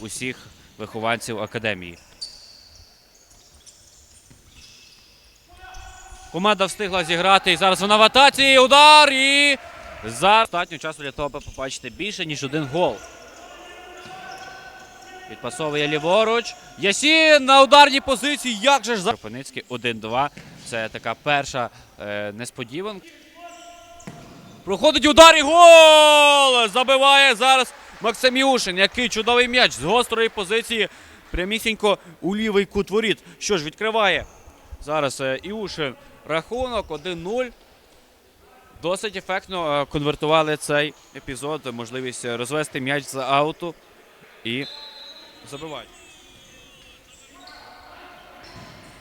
усіх вихованців академії. Команда встигла зіграти і зараз вона в атаці. Удар і за достатньо часу для того, аби побачити більше, ніж один гол. Підпасовує ліворуч. Ясін на ударній позиції. Як же ж за Кропивницький 1-2. Це така перша е, несподіванка. Проходить удар і гол! Забиває зараз Максим Юшин. Який чудовий м'яч з гострої позиції. Прямісінько у лівий кут воріт. Що ж, відкриває зараз е, Іушин. Рахунок 1-0. Досить ефектно е, конвертували цей епізод. Можливість е, розвести м'яч за ауту і забивають.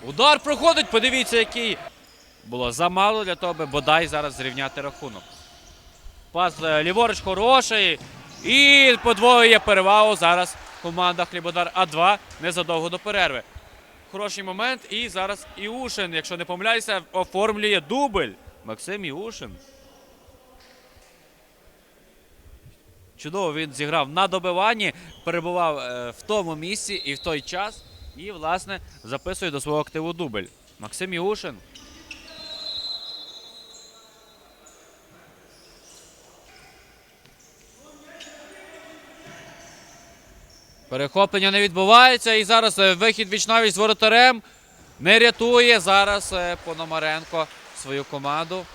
Удар проходить. Подивіться, який було замало для того, аби бодай зараз зрівняти рахунок. Пас ліворуч хороший. І подвоює перевагу зараз команда Хлібодар А2 незадовго до перерви. Хороший момент. І зараз Іушин, якщо не помиляюся, оформлює дубль. Максим Іушин. Чудово він зіграв на добиванні, перебував е, в тому місці і в той час. І, власне, записує до свого активу дубль. Максим Іушин. Перехоплення не відбувається. І зараз е, вихід вічнавість з воротарем не рятує зараз е, Пономаренко свою команду.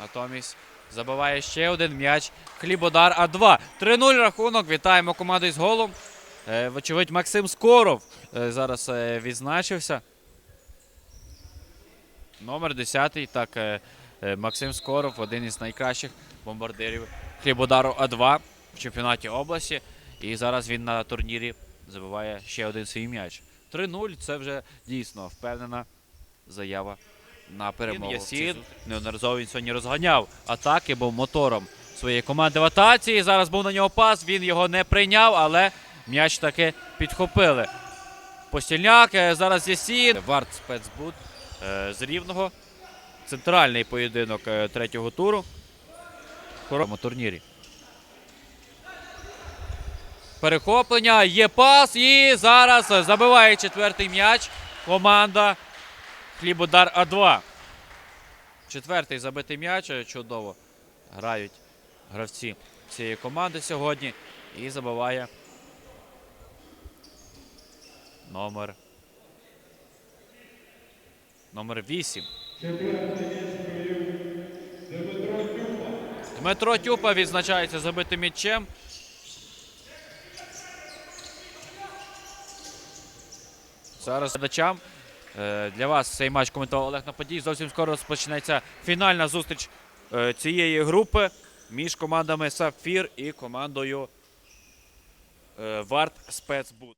Натомість забиває ще один м'яч. Хлібодар А2. 3-0 рахунок. Вітаємо команду із голом. Е, Вочевидь, Максим Скоров зараз відзначився. Номер 10. Так, Максим Скоров, один із найкращих бомбардирів Хлібодару А2 в чемпіонаті області. І зараз він на турнірі забиває ще один свій м'яч. 3-0 це вже дійсно впевнена заява на перемогу. Ясін неодноразово він сьогодні розганяв атаки, був мотором своєї команди в атаці. Зараз був на нього пас. Він його не прийняв, але м'яч таки підхопили. Постільняк, е, зараз Ясін. Варт спецбут е, з Рівного. Центральний поєдинок е, третього туру. В турнірі. Перехоплення, є пас і зараз забиває четвертий м'яч команда Хлібодар А2. Четвертий забитий м'яч. е, Чудово грають гравці цієї команди сьогодні. І забиває номер. Номер 8. Дмитро Тюпа відзначається забитим м'ячем. Зараз глядачам. е, Для вас цей матч коментував Олег Наподій. Зовсім скоро розпочнеться фінальна зустріч е, цієї групи між командами Сапфір і командою е, Варт Спецбут.